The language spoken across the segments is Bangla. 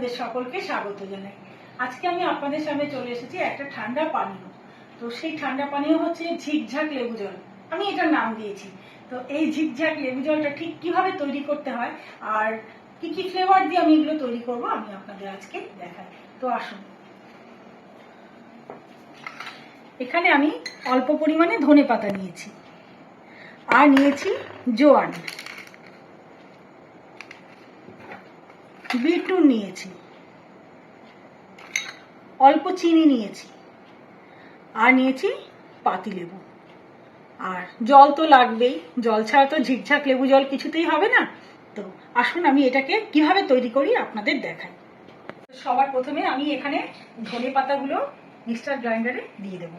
আপনাদের সকলকে স্বাগত জানাই। আজকে আমি আপনাদের সামনে চলে এসেছি একটা ঠান্ডা পানীয়। তো সেই ঠান্ডা পানীয় হচ্ছে ঝিকঝাক লেবু জল। আমি এটার নাম দিয়েছি। তো এই ঝিকঝাক লেবু জলটা ঠিক কীভাবে তৈরি করতে হয় আর কি কি ফ্লেভার দিয়ে আমি এগুলো তৈরি করব, আমি আপনাদের আজকে দেখাই। তো আসুন। এখানে আমি অল্প পরিমাণে ধনে পাতা নিয়েছি। আর নিয়েছি জোয়ান। বিটুন নিয়েছি। অল্প চিনি নিয়েছি। আর নিয়েছি পাতিলেবু আর জল তো লাগবেই। জল ছাড়া তো ঝিকঝাক লেবু জল কিছুতেই হবে না। তো আসুন আমি এটাকে কীভাবে তৈরি করি আপনাদের দেখাই। সবার প্রথমে আমি এখানে ধনে পাতাগুলো মিক্সচার গ্রাইন্ডারে দিয়ে দেব।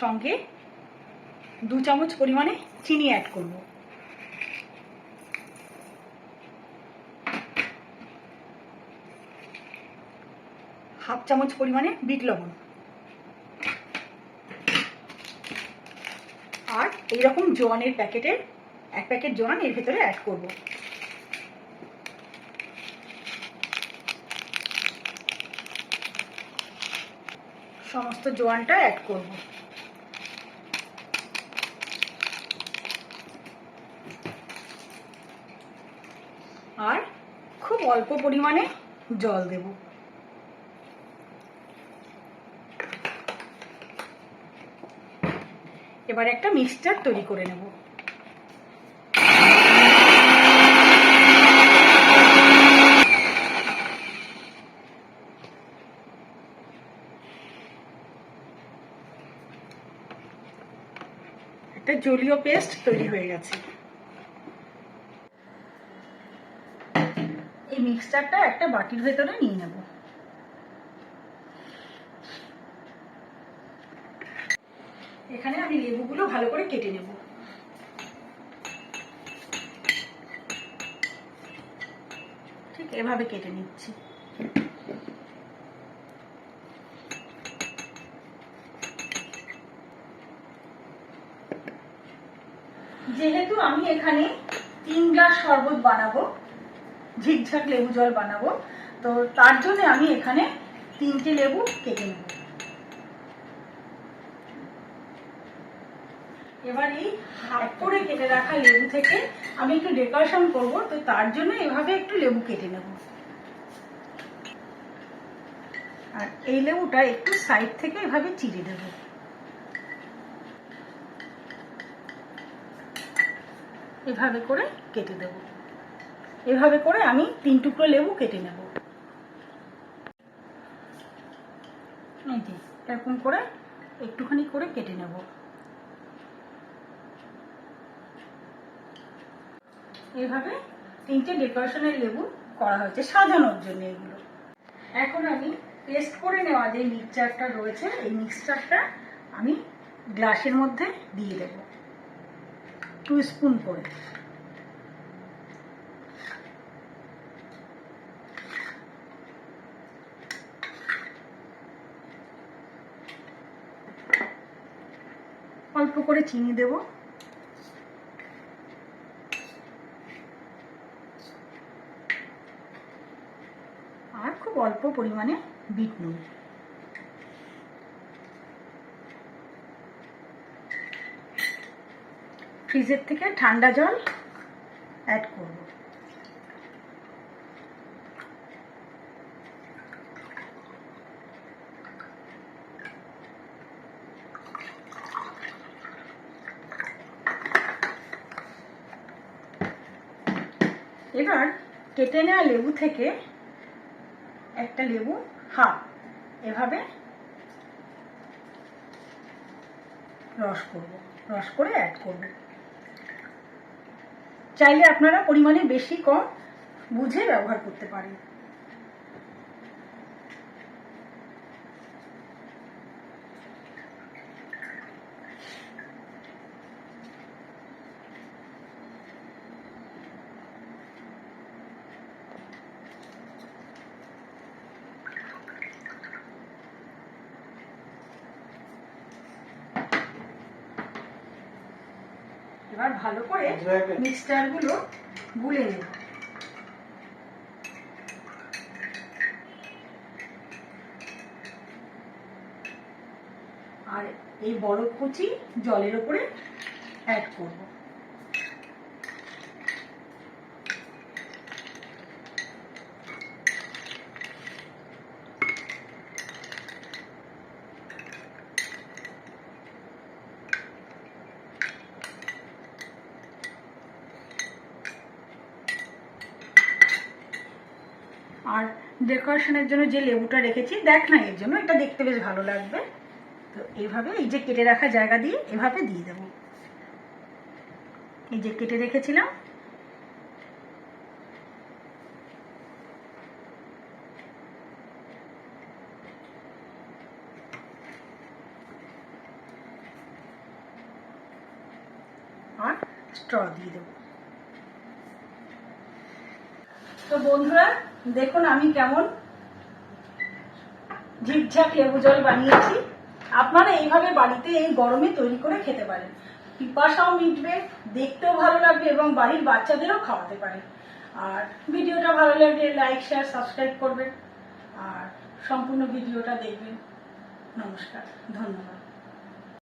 সঙ্গে দু চামচ পরিমাণে চিনি অ্যাড করব। হাফ চামচ পরিমাণে বিট লবণ। আর এইরকম জোয়ানের প্যাকেটের, এক প্যাকেট জোয়ান এর ভেতরে অ্যাড করব। সমস্ত জোয়ানটা অ্যাড করব। আর খুব অল্প পরিমাণে জল দেবো। এবার একটা মিক্সচার তৈরি করে নেব। একটা জলীয় পেস্ট তৈরি হয়ে গেছে। এই মিক্সচারটা একটা বাটির ভেতরে নিয়ে নেব। এখানে আমি লেবুগুলো ভালো করে কেটে নেব। ঠিক এভাবে কেটে নিচ্ছি। যেহেতু আমি এখানে তিন গ্লাস শরবত বানাবো, ঝিকঝাক লেবু জল বানাবো, তো তার জন্য আমি এখানে তিনটে লেবু কেটে নেব। এবার এই হাফ করে কেটে রাখা লেবু থেকে আমি একটু ডেকোরেশন করব, তো তার জন্য এভাবে একটু লেবু কেটে নেব। আর এই লেবুটা একটু সাইড থেকে এভাবে চিড়ে দেব এভাবে করে কেটে দেব। এভাবে করে আমি তিন টুকরো লেবু কেটে নেব। এরকম করে একটুখানি করে কেটে নেব। এইভাবে তিনটে ডেকোরেশনের লেবু করা হয়েছে, সাজানোর জন্য এগুলো। এখন আমি পেস্ট করে নেওয়া যে মিক্সচারটা রয়েছে, এই মিক্সচারটা আমি গ্লাসের মধ্যে দিয়ে দেব। টু স্পুন করে। অল্প করে চিনি দেবো আর খুব অল্প পরিমাণে বিট নুন। ফ্রিজের থেকে ঠান্ডা জল অ্যাড করব। এবার কেটে নেওয়া লেবু থেকে একটা লেবু, হাফ। এভাবে রস করব, রস করে অ্যাড করবেন চাইলে আপনারা পরিমাণে বেশি কম বুঝে ব্যবহার করতে পারেন। এবার ভালো করে মিক্সচারগুলো গুলে নেব। আর এই বরফ কুচি জলের উপরে অ্যাড করব। আর ডেকোরেশনের জন্য যে লেবুটা রেখেছি, দেখ না, এর জন্য এটা দেখতে বেশ ভালো লাগবে। তো এইভাবে এই যে কেটে রাখা জায়গা দিয়ে এভাবে দিয়ে দেব। এই যে কেটে রেখেছিলাম। আর স্ট্র দিয়ে দেবো। তো বন্ধুরা দেখুন আমি কেমন ঝিকঝাক লেবু জল বানিয়েছি। আপনারা এইভাবে বাড়িতে এই গরমে তৈরি করে খেতে পারেন। পিপাসাও মিটবে, দেখতেও ভালো লাগবে এবং বাড়ির বাচ্চাদেরও খাওয়াতে পারে আর ভিডিওটা ভালো লাগলে লাইক শেয়ার সাবস্ক্রাইব করবেন। আর সম্পূর্ণ ভিডিওটা দেখবেন। নমস্কার, ধন্যবাদ।